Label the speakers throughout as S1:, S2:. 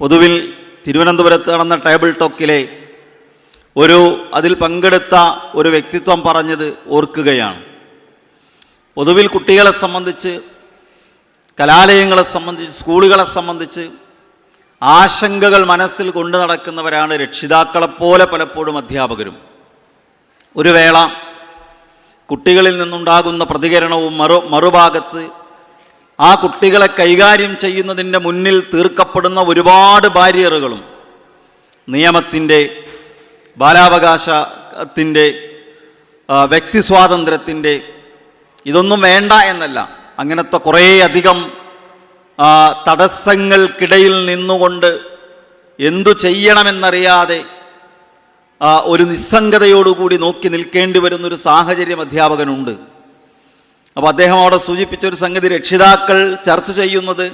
S1: പൊതുവിൽ തിരുവനന്തപുരത്ത് നടന്ന ടേബിൾ ടോക്കിലെ ഒരു അതിൽ പങ്കെടുത്ത ഒരു വ്യക്തിത്വം പറഞ്ഞത് ഓർക്കുകയാണ്. പൊതുവിൽ കുട്ടികളെ സംബന്ധിച്ച് കലാലയങ്ങളെ സംബന്ധിച്ച് സ്കൂളുകളെ സംബന്ധിച്ച് ആശങ്കകൾ മനസ്സിൽ കൊണ്ടു നടക്കുന്നവരാണ് രക്ഷിതാക്കളെപ്പോലെ പലപ്പോഴും അധ്യാപകരും. ഒരു വേള കുട്ടികളിൽ നിന്നുണ്ടാകുന്ന പ്രതികരണവും മറു മറുഭാഗത്ത് ആ കുട്ടികളെ കൈകാര്യം ചെയ്യുന്നതിന്റെ മുന്നിൽ തീർക്കപ്പെടുന്ന ഒരുപാട് ബാരിയറുകളും നിയമത്തിന്റെ ബാലാവകാശത്തിന്റെ വ്യക്തി സ്വാതന്ത്ര്യത്തിന്റെ ഇതൊന്നും വേണ്ട എന്നല്ല. അങ്ങനത്തെ കുറേയധികം തടസ്സങ്ങൾക്കിടയിൽ നിന്നുകൊണ്ട് എന്തു ചെയ്യണമെന്നറിയാതെ ഒരു നിസ്സംഗതയോടുകൂടി നോക്കി നിൽക്കേണ്ടി വരുന്നൊരു സാഹചര്യം അധ്യാപകനുണ്ട്. അപ്പോൾ അദ്ദേഹം അവിടെ സൂചിപ്പിച്ച ഒരു സംഗതി രക്ഷിതാക്കൾ ചർച്ച ചെയ്യുന്നത്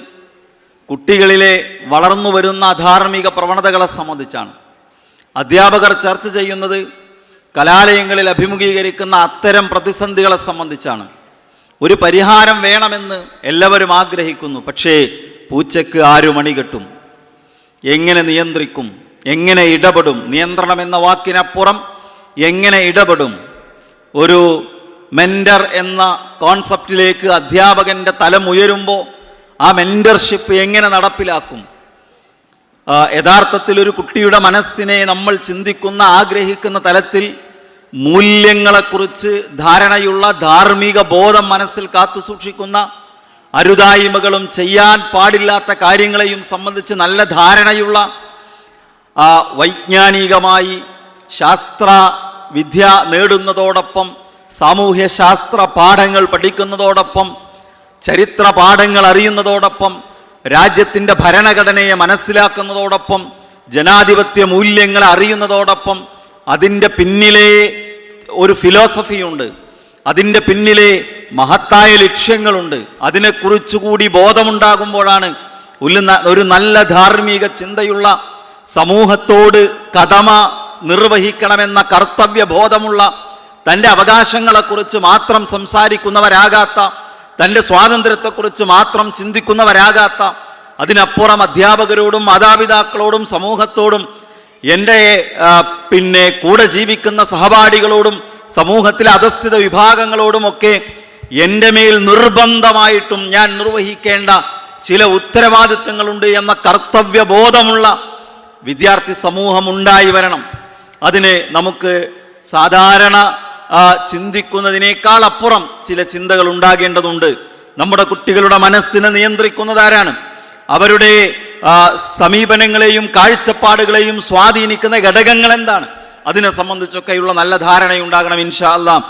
S1: കുട്ടികളിലെ വളർന്നു വരുന്ന അധാർമിക പ്രവണതകളെ സംബന്ധിച്ചാണ്. അധ്യാപകർ ചർച്ച ചെയ്യുന്നത് കലാലയങ്ങളിൽ അഭിമുഖീകരിക്കുന്ന അത്തരം പ്രതിസന്ധികളെ സംബന്ധിച്ചാണ്. ഒരു പരിഹാരം വേണമെന്ന് എല്ലാവരും ആഗ്രഹിക്കുന്നു പക്ഷേ പൂച്ചയ്ക്ക് ആരു മണി കെട്ടും? എങ്ങനെ നിയന്ത്രിക്കും? എങ്ങനെ ഇടപെടും? നിയന്ത്രണം എന്ന വാക്കിനപ്പുറം എങ്ങനെ ഇടപെടും? ഒരു മെന്റർ എന്ന കോൺസെപ്റ്റിലേക്ക് അധ്യാപകന്റെ തലമുയരുമ്പോൾ ആ മെന്റർഷിപ്പ് എങ്ങനെ നടപ്പിലാക്കും? യഥാർത്ഥത്തിൽ ഒരു കുട്ടിയുടെ മനസ്സിനെ നമ്മൾ ചിന്തിക്കുന്ന ആഗ്രഹിക്കുന്ന തലത്തിൽ മൂല്യങ്ങളെക്കുറിച്ച് ധാരണയുള്ള ധാർമ്മിക ബോധം മനസ്സിൽ കാത്തു സൂക്ഷിക്കുന്ന അരുതായ്മകളും ചെയ്യാൻ പാടില്ലാത്ത കാര്യങ്ങളെയും സംബന്ധിച്ച് നല്ല ധാരണയുള്ള വൈജ്ഞാനികമായി ശാസ്ത്ര വിദ്യ നേടുന്നതോടൊപ്പം സാമൂഹ്യ ശാസ്ത്ര പാഠങ്ങൾ പഠിക്കുന്നതോടൊപ്പം ചരിത്ര പാഠങ്ങൾ അറിയുന്നതോടൊപ്പം രാജ്യത്തിന്റെ ഭരണഘടനയെ മനസ്സിലാക്കുന്നതോടൊപ്പം ജനാധിപത്യ മൂല്യങ്ങൾ അറിയുന്നതോടൊപ്പം അതിന്റെ പിന്നിലെ ഒരു ഫിലോസഫിയുണ്ട്. അതിന്റെ പിന്നിലെ മഹത്തായ ലക്ഷ്യങ്ങളുണ്ട്. അതിനെക്കുറിച്ചുകൂടി ബോധമുണ്ടാകുമ്പോഴാണ് ഒരു നല്ല ധാർമ്മിക ചിന്തയുള്ള സമൂഹത്തോട് കടമ നിർവഹിക്കണമെന്ന കർത്തവ്യ ബോധമുള്ള തന്റെ അവകാശങ്ങളെക്കുറിച്ച് മാത്രം സംസാരിക്കുന്നവരാകാത്ത തന്റെ സ്വാതന്ത്ര്യത്തെക്കുറിച്ച് മാത്രം ചിന്തിക്കുന്നവരാകാത്ത അതിനപ്പുറം അധ്യാപകരോടും മാതാപിതാക്കളോടും സമൂഹത്തോടും എന്റെ പിന്നെ കൂടെ ജീവിക്കുന്ന സഹപാഠികളോടും സമൂഹത്തിലെ അധസ്ഥിത വിഭാഗങ്ങളോടുമൊക്കെ എന്റെ മേൽ നിർബന്ധമായിട്ടും ഞാൻ നിർവഹിക്കേണ്ട ചില ഉത്തരവാദിത്തങ്ങളുണ്ട് എന്ന കർത്തവ്യബോധമുള്ള വിദ്യാർത്ഥി സമൂഹം ഉണ്ടായി വരണം. അതിന് നമുക്ക് സാധാരണ ചിന്തിക്കുന്നതിനേക്കാൾ അപ്പുറം ചില ചിന്തകൾ ഉണ്ടാകേണ്ടതുണ്ട്. നമ്മുടെ കുട്ടികളുടെ മനസ്സിനെ നിയന്ത്രിക്കുന്നതാരാണ് അവരുടെ സമീപനങ്ങളെയും കാഴ്ചപ്പാടുകളെയും സ്വാധീനിക്കുന്ന ഘടകങ്ങൾ എന്താണ്? അതിനെ സംബന്ധിച്ചൊക്കെയുള്ള നല്ല ധാരണയുണ്ടാകണം ഇൻഷാ അല്ലാം